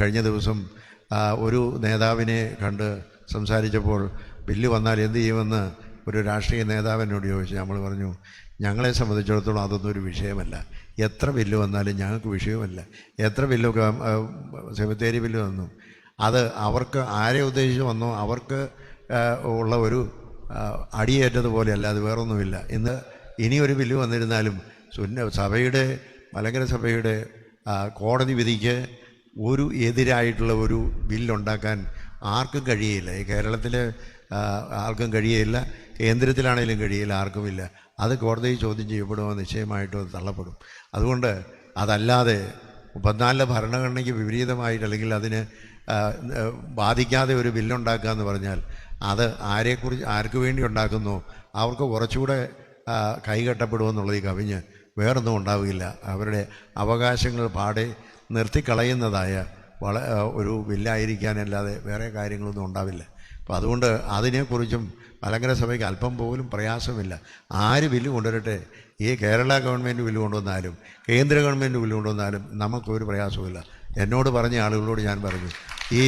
കഴിഞ്ഞ ദിവസം ഒരു നേതാവിനെ കണ്ട് സംസാരിച്ചപ്പോൾ ബില്ല് വന്നാൽ എന്ത് ചെയ്യുമെന്ന് ഒരു രാഷ്ട്രീയ നേതാവിനോട് ചോദിച്ചു. നമ്മൾ പറഞ്ഞു ഞങ്ങളെ സംബന്ധിച്ചിടത്തോളം അതൊന്നും ഒരു വിഷയമല്ല. എത്ര ബില്ല് വന്നാലും ഞങ്ങൾക്ക് വിഷയമല്ല. എത്ര ബില്ലൊക്കെ സെമിത്തേരി ബില്ല് വന്നു. അത് അവർക്ക് ആരെ ഉദ്ദേശിച്ച് വന്നോ അവർക്ക് ഉള്ള ഒരു അടിയേറ്റതുപോലെ അടിയേറ്റതുപോലെയല്ല അത് വേറൊന്നുമില്ല. ഇന്ന് ഇനി ബില്ല് വന്നിരുന്നാലും സുന്ന സഭയുടെ മലങ്കര സഭയുടെ കോടതി വിധിക്ക് ഒരു എതിരായിട്ടുള്ള ഒരു ബില്ലുണ്ടാക്കാൻ ആർക്കും കഴിയില്ല. ഈ കേരളത്തിൽ ആർക്കും കഴിയില്ല. കേന്ദ്രത്തിലാണെങ്കിലും കഴിയില്ല ആർക്കുമില്ല അത് കോടതി ചോദ്യം ചെയ്യപ്പെടുമോ നിശ്ചയമായിട്ടും അത് തള്ളപ്പെടും. അതുകൊണ്ട് അതല്ലാതെ മുപ്പത്തിനാലിലെ ഭരണഘടനയ്ക്ക് വിപരീതമായിട്ട് അല്ലെങ്കിൽ അതിന് ബാധിക്കാതെ ഒരു ബില്ലുണ്ടാക്കുക എന്ന് പറഞ്ഞാൽ അത് ആരെക്കുറിച്ച് ആർക്ക് വേണ്ടി ഉണ്ടാക്കുന്നു അവർക്ക് കുറച്ചുകൂടെ കൈകെട്ടപ്പെടുമെന്നുള്ളത് ഈ കവിഞ്ഞ് വേറൊന്നും ഉണ്ടാവുകയില്ല അവരുടെ അവകാശങ്ങൾ പാടെ നിർത്തിക്കളയുന്നതായ വള ഒരു ബില്ലായിരിക്കാനല്ലാതെ വേറെ കാര്യങ്ങളൊന്നും ഉണ്ടാവില്ല. അപ്പോൾ അതുകൊണ്ട് അതിനെക്കുറിച്ചും മലങ്കര സഭയ്ക്ക് അല്പം പോലും പ്രയാസമില്ല. ആര് ബില്ല് കൊണ്ടുവരട്ടെ? ഈ കേരള ഗവൺമെന്റ് ബില്ല് കൊണ്ടുവന്നാലും കേന്ദ്ര ഗവൺമെന്റ് ബില്ല് കൊണ്ടുവന്നാലും നമുക്കൊരു പ്രയാസമില്ല എന്നോട് പറഞ്ഞ ആളുകളോട് ഞാൻ പറഞ്ഞു ഈ